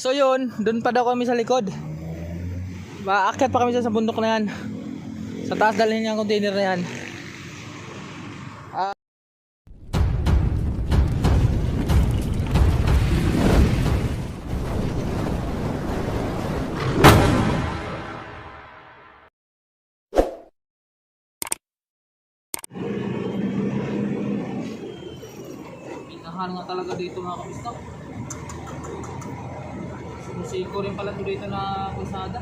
So yun, dun pa daw kami sa likod. Maakyat pa kami sa bundok na yan. Sa taas dalhin niya ang container na yan. Ah. Pinahan nga talaga dito mga kabistak. Musiko rin pala to dito na kusada.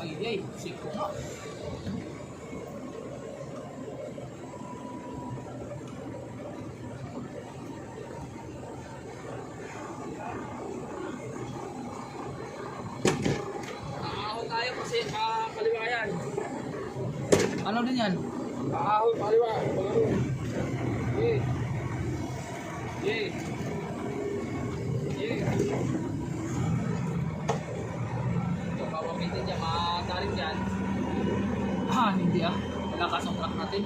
Ay, ay, musiko nga. Ahon tayo kasi uh, kaliwayan. Ano din yan? Ahon, paliwa. Yeah. Yeah. Yeah. Ito, pawamitin niya, matarik yan. Ah, hindi ah. Malakas ang truck natin.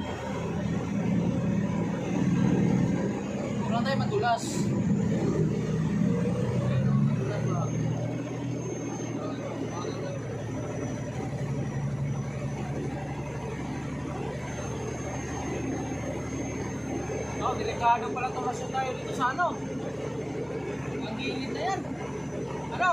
Huwag lang tayo madulas. Oh, delikado pala tumasyon tayo dito sa ano. Ang gilid na yan. Ano?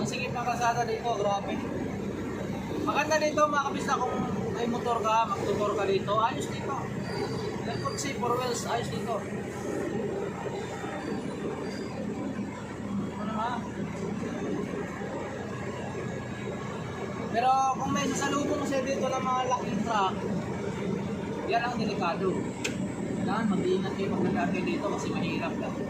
Ang sikip ng kalsada dito, grabe. Maganda dito mga kabisa kung may motor ka, magtutor ka dito, ayos dito. Network safe for wheels, ayos dito. Ano naman? Pero kung may sasalubong siya dito ng mga laking truck, yan ang delikado. Kailangan mag-iingat kayo pag dito kasi mahirap lang.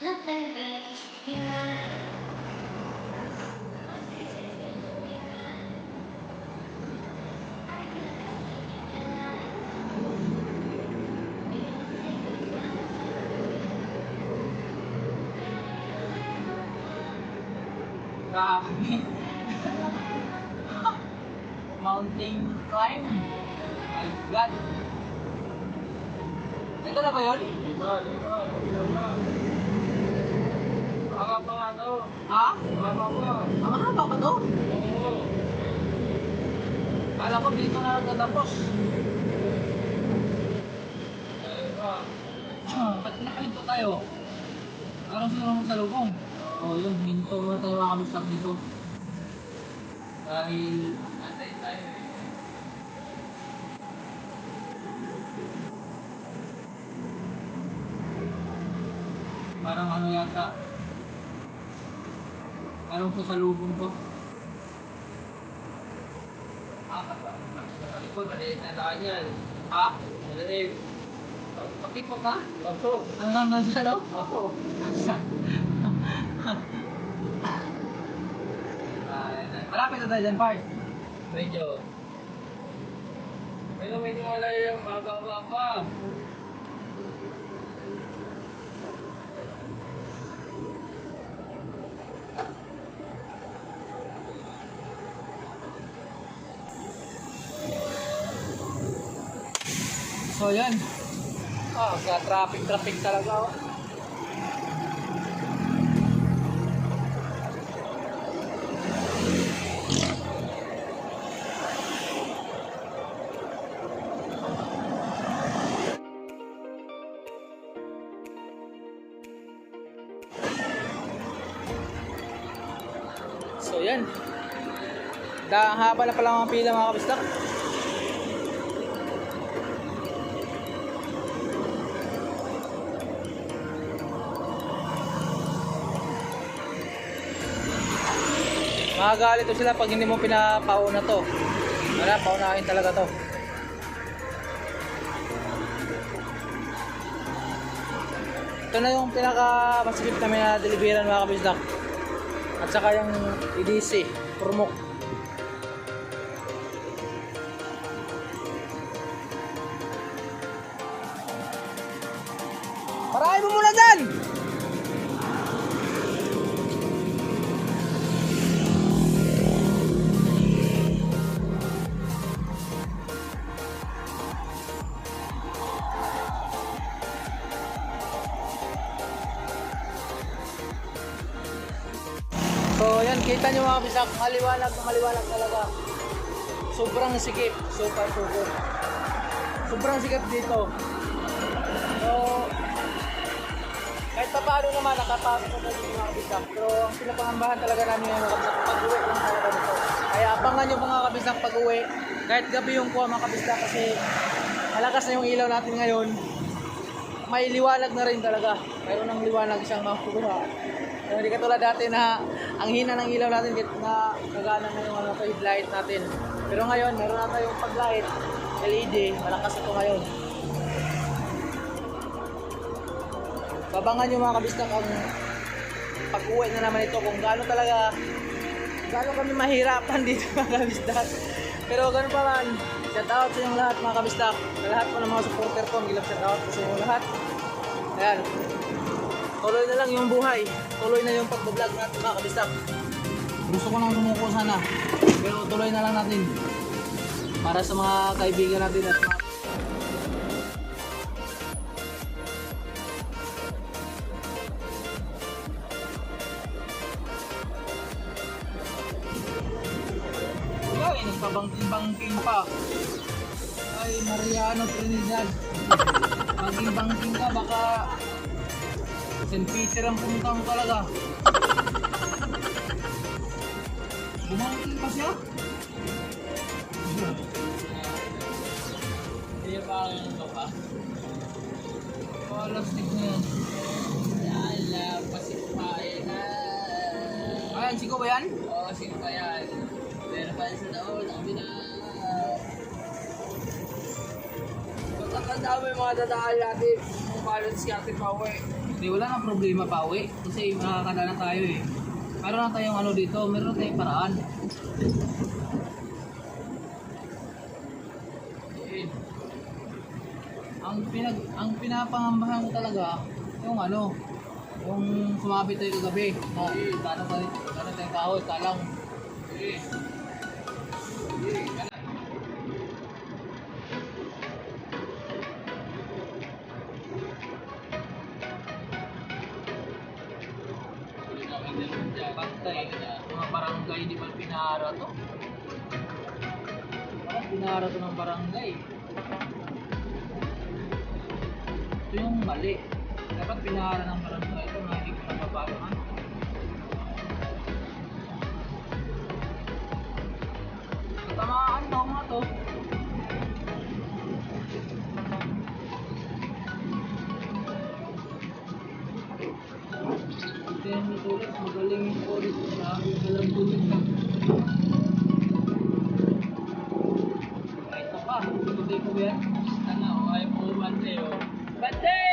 Wow Mountain climb My God Ito na ba yun? Ito na ba yun? Pa nga to. Ha? Baka pa. Ang haba ba to? Oo. Kala ko dito na nagtatapos. Eh, ba? Ah, ba't nakahinto tayo? Parang sino naman sa lubong. Oo, oh, yun. Hinto muna tayo mga kamistak dito. Dahil... Antay tayo eh. Parang ano yata. Parang sa salubong ko. Ikaw, maliit na tayo yan. Ah, maliit. Pakipot ka? Opo. Hanggang nasa loob? Opo. Malapit na tayo dyan, Park. Medyo. Pero medyo malayo yung magawa pa. Yan. Ah, sa traffic-traffic talaga. Oh. So, yan. Da, haba na pala mga pila mga kabistak. Makagalit to sila pag hindi mo pinapauna to. Wala, paunahin talaga to. Ito na yung pinaka masikip namin na deliveran mga kabisdak. At saka yung EDC, Purmok. Parahin mo muna dyan! Mga bisak, maliwanag na maliwanag talaga. Sobrang sikip, super super. Sobrang sikip dito. So, kahit pa paano naman, nakapasok na dito mga kabisak. Pero ang pinapangambahan talaga namin yung mga kabisak, pag-uwi yung talaga nito. Kaya abangan nyo mga kabisak pag-uwi. Kahit gabi yung kuha mga kabisak kasi malakas na yung ilaw natin ngayon. May liwanag na rin talaga. Mayroon ng liwanag siyang makukuha. Hindi katulad dati na ang hina ng ilaw natin na nagana na yung ano, headlight natin. Pero ngayon, meron na tayong pag-light LED. Malakas ito ngayon. Babangan nyo mga kabistak ang pag-uwi na naman ito kung gaano talaga gaano kami mahirapan dito mga kabistak. Pero ganun pa man, shout out sa inyong lahat mga kabistak. Sa lahat po ng mga supporter ko, gilap shout out sa inyong lahat. Ayan. Tuloy na lang yung buhay. Tuloy na yung pag-vlog natin mga kabistak. Gusto ko nang sumuko sana. Pero tuloy na lang natin. Para sa mga kaibigan natin at mga nagpabangking-bangking pa. Ay, Mariano Trinidad. Bangking-bangking ka, baka St. Peter ang punta mo talaga. Bumangking pa siya? Hindi pa ang ito pa. Palastik na yan. Yala, pasipain na. Ayan, siko ba yan? Oo, sino pa yan? Meron pa sa taon, sabi na. Magkakanda mo yung mga dadaan natin. Kung paano si Hindi, wala nang problema pa uwi. Kasi makakanda na tayo eh. Meron na tayong ano dito, meron tayong paraan. Eh, ang pinag ang pinapangambahan ko talaga yung ano yung sumabit tayo kagabi na gano'n tayo gano'n tayong kahoy talang eh. Eh, pantay mga barangay di ba pinara to? Parang pinara to ng barangay. Ito yung mali. Dapat pinara ng barangay. Ito na hindi ko napapalaan magaling yung ulit sa alam tuloy ka. Ay, ito pa. Ito ko yan. Ano, ay po bante oh.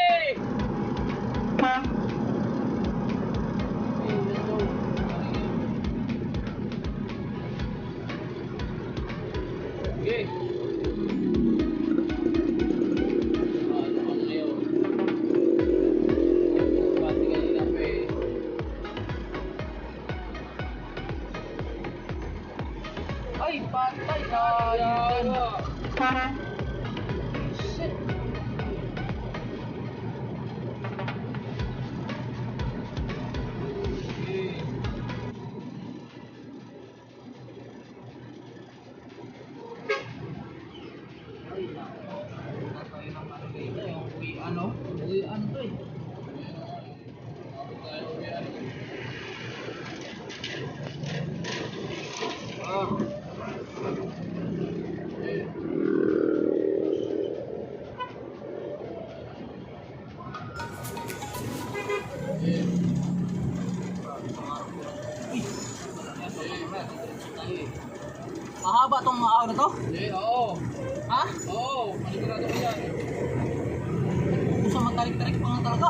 Matarik-tarik pa nga talaga.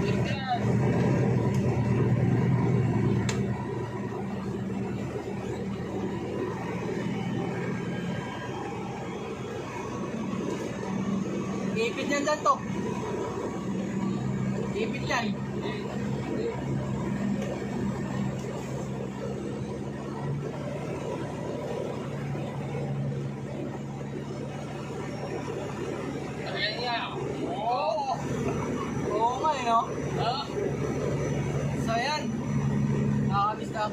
Meron yan. Ipit yan dyan to. Ipit yan. Ayan yan. Oo. Oo nga eh no. Ah, So yan. Nakakamiss na.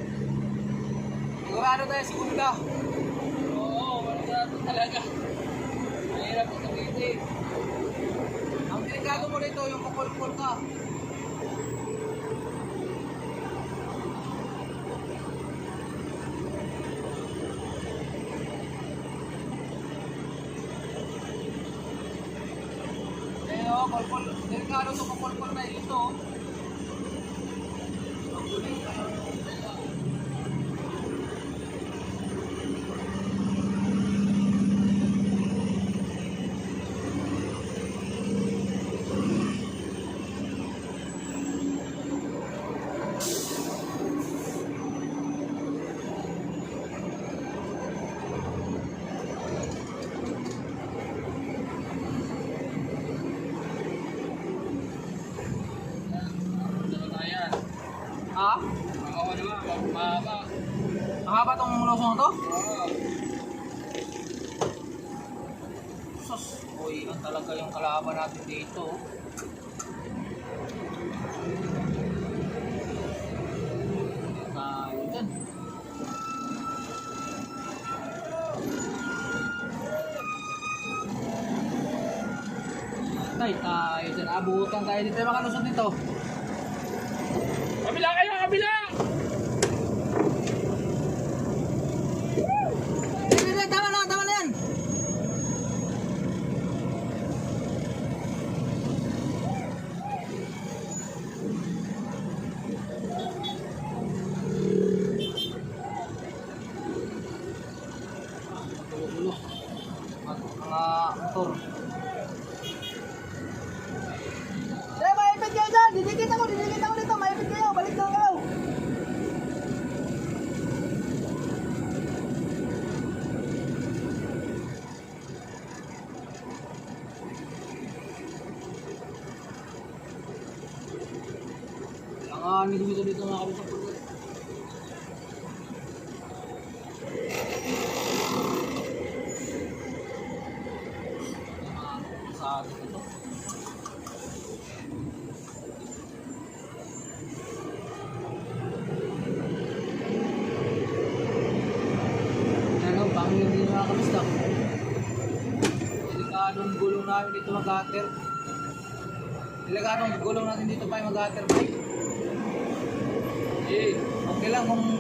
Sigurado tayo si Kunda. oo, panigurado talaga. Mahirap ito kitin. Ang delikado mo rito yung kupulpul ka. Eh, oh, kulpul. Delikado to kupulpul na ito. Ano na yan? Ha? Oo naman, mahaba. Mahaba tong losong to? Sus, uy, yan talaga yung kalaban natin dito. Tayo dyan. Tay, tayo dyan. Abutan tayo dito. Yung makalusot dito. Kabila kayo, kabila! Hindi, hindi, tama na, tama na yan. Ulo-ulo. At mga motor. Eh, maipit kayo dyan! Didikit ako, didikit ako dito! Maipit kayo! Balik daw kayo! Ang ano dito dito mga po. Sa mga kabisa. Delikadong gulong natin dito pa yung. Eh, Okay lang kung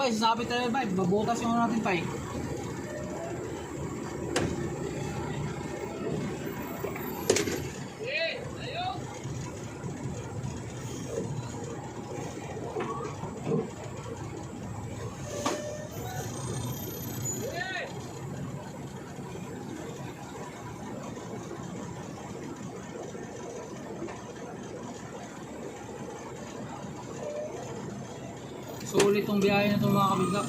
pa, sasabit tayo pa, babutas yung natin pa Sulit tong biyahe na itong mga kabislak.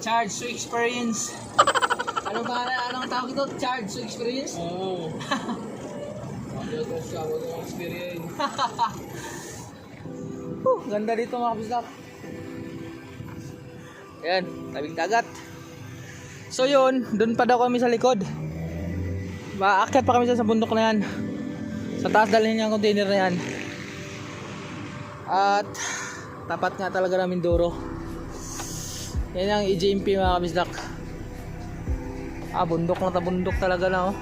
Charge to experience. Ano ba anong tawag ito? Charge to experience? Oo. Yung experience. Huh, ganda dito mga kabislak. Ayan, tabing dagat. So yun, doon pa daw kami sa likod. Maakyat pa kami sa bundok na yan. Sa taas dalhin niya ang container na yan. At tapat nga talaga namin Duro. Yan ang EJMP mga kabisdak. Ah, bundok na bundok talaga na oh.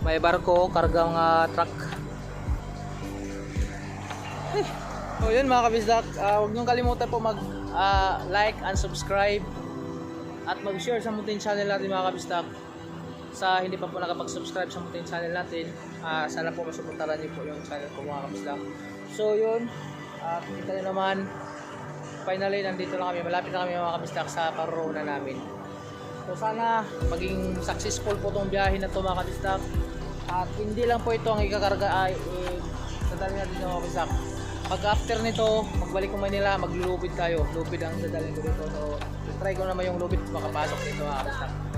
May barko, kargang ah, truck. Eh, So yun mga kabisdak, Ah, huwag niyong kalimutan po mag ah, like and subscribe at mag-share sa Mutin channel natin mga kabisdak. Sa hindi pa po nakapag-subscribe sa Mutin channel natin, ah, sana po masuportahan niyo po yung channel ko mga kabisdak. So yun, uh, kita niyo naman, finally nandito na kami, malapit na kami mga kabisdak sa paruroonan namin. So sana maging successful po tong biyahe na to mga kabisdak. At hindi lang po ito ang ikakarga ay eh, dadalhin natin mga kabisdak. Pag after nito, magbalik ko Manila, maglulubid tayo. Lubid ang dadalhin ko dito. So, try ko naman yung lubid makapasok dito mga kabisdak.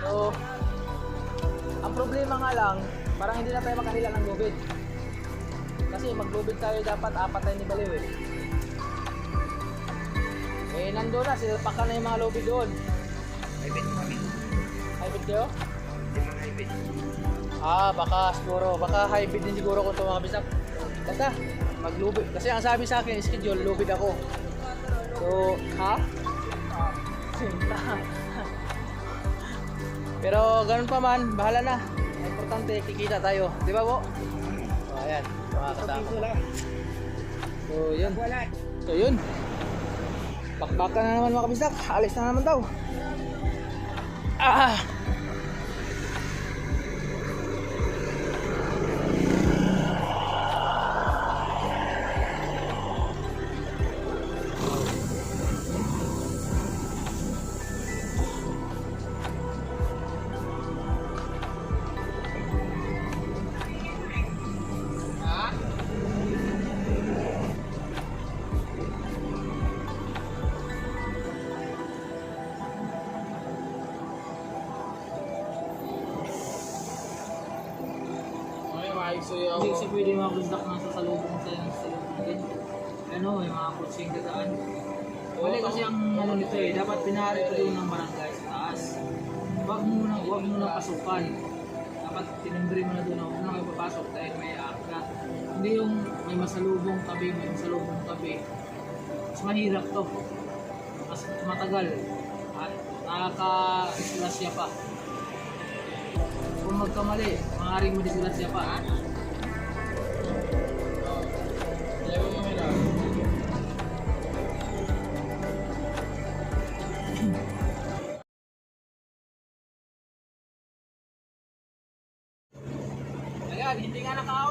So, ang problema nga lang, parang hindi na tayo makanila ng lubid. Kasi maglubid tayo dapat apat tayo ni Baliw eh. Eh, nandun na, silpakan na yung mga lubid doon. Hybrid kami. Hybrid kayo? Hindi man hybrid. Ah, baka siguro, baka hybrid din siguro kung ito mga bisak. Basta, maglubid. Kasi ang sabi sa akin, schedule, lubid ako. So, ha? Sinta. Pero ganun pa man, bahala na. Importante, kikita tayo. Di ba po? So, ayan. Mga kasama. So, yun. So, yun. Bakbakan na naman mga kabisdak. Alis na naman daw. Ah! Hindi kasi pwede mga busdak na sa salubong sa yung din. Ano, may mga kutsing dadaan. Wala kasi ang ano nito eh, dapat pinari ito doon ng barangay sa taas. Huwag mo na, huwag mo na pasukan. Dapat tinimbre mo na doon, huwag mo na kayo papasok dahil may akyat. Hindi yung may masalubong tabi, may masalubong tabi. Mas mahirap to. Mas matagal. At nakaka-islasya pa. Kung magkamali, maaaring madisgrasya pa. Ha? Ayan, hindi nga naka